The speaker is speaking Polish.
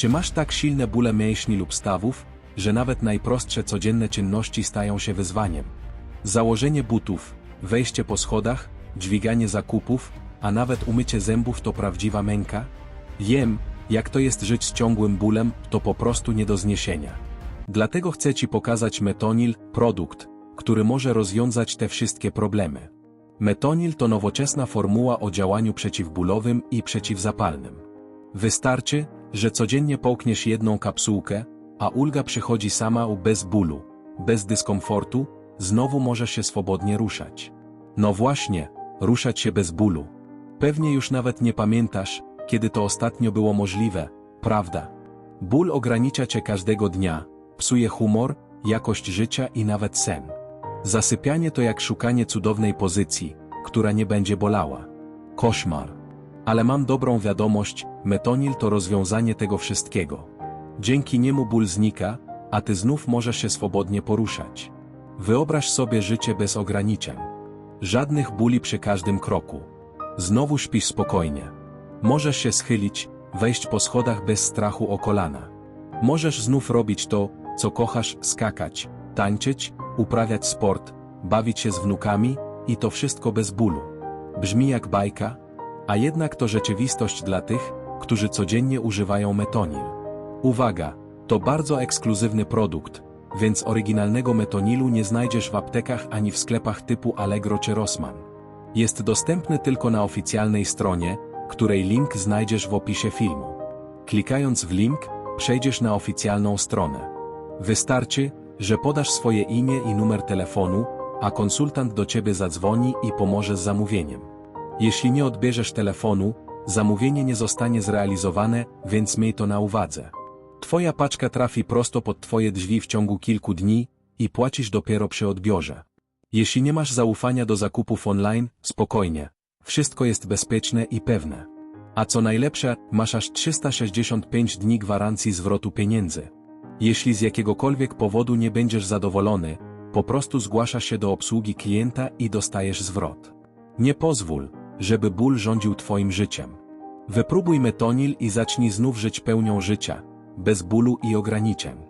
Czy masz tak silne bóle mięśni lub stawów, że nawet najprostsze codzienne czynności stają się wyzwaniem? Założenie butów, wejście po schodach, dźwiganie zakupów, a nawet umycie zębów to prawdziwa męka? Wiem, jak to jest żyć z ciągłym bólem, to po prostu nie do zniesienia. Dlatego chcę Ci pokazać Metonil, produkt, który może rozwiązać te wszystkie problemy. Metonil to nowoczesna formuła o działaniu przeciwbólowym i przeciwzapalnym. Wystarczy, że codziennie połkniesz jedną kapsułkę, a ulga przychodzi sama bez bólu, bez dyskomfortu, znowu możesz się swobodnie ruszać. No właśnie, ruszać się bez bólu. Pewnie już nawet nie pamiętasz, kiedy to ostatnio było możliwe, prawda? Ból ogranicza cię każdego dnia, psuje humor, jakość życia i nawet sen. Zasypianie to jak szukanie cudownej pozycji, która nie będzie bolała. Koszmar. Ale mam dobrą wiadomość, metonil to rozwiązanie tego wszystkiego. Dzięki niemu ból znika, a ty znów możesz się swobodnie poruszać. Wyobraź sobie życie bez ograniczeń. Żadnych bóli przy każdym kroku. Znowu śpisz spokojnie. Możesz się schylić, wejść po schodach bez strachu o kolana. Możesz znów robić to, co kochasz, skakać, tańczyć, uprawiać sport, bawić się z wnukami i to wszystko bez bólu. Brzmi jak bajka, a jednak to rzeczywistość dla tych, którzy codziennie używają metonil. Uwaga, to bardzo ekskluzywny produkt, więc oryginalnego metonilu nie znajdziesz w aptekach ani w sklepach typu Allegro czy Rossmann. Jest dostępny tylko na oficjalnej stronie, której link znajdziesz w opisie filmu. Klikając w link, przejdziesz na oficjalną stronę. Wystarczy, że podasz swoje imię i numer telefonu, a konsultant do ciebie zadzwoni i pomoże z zamówieniem. Jeśli nie odbierzesz telefonu, zamówienie nie zostanie zrealizowane, więc miej to na uwadze. Twoja paczka trafi prosto pod twoje drzwi w ciągu kilku dni i płacisz dopiero przy odbiorze. Jeśli nie masz zaufania do zakupów online, spokojnie. Wszystko jest bezpieczne i pewne. A co najlepsze, masz aż 365 dni gwarancji zwrotu pieniędzy. Jeśli z jakiegokolwiek powodu nie będziesz zadowolony, po prostu zgłaszasz się do obsługi klienta i dostajesz zwrot. Nie pozwól, żeby ból rządził twoim życiem. Wypróbuj metonil i zacznij znów żyć pełnią życia, bez bólu i ograniczeń.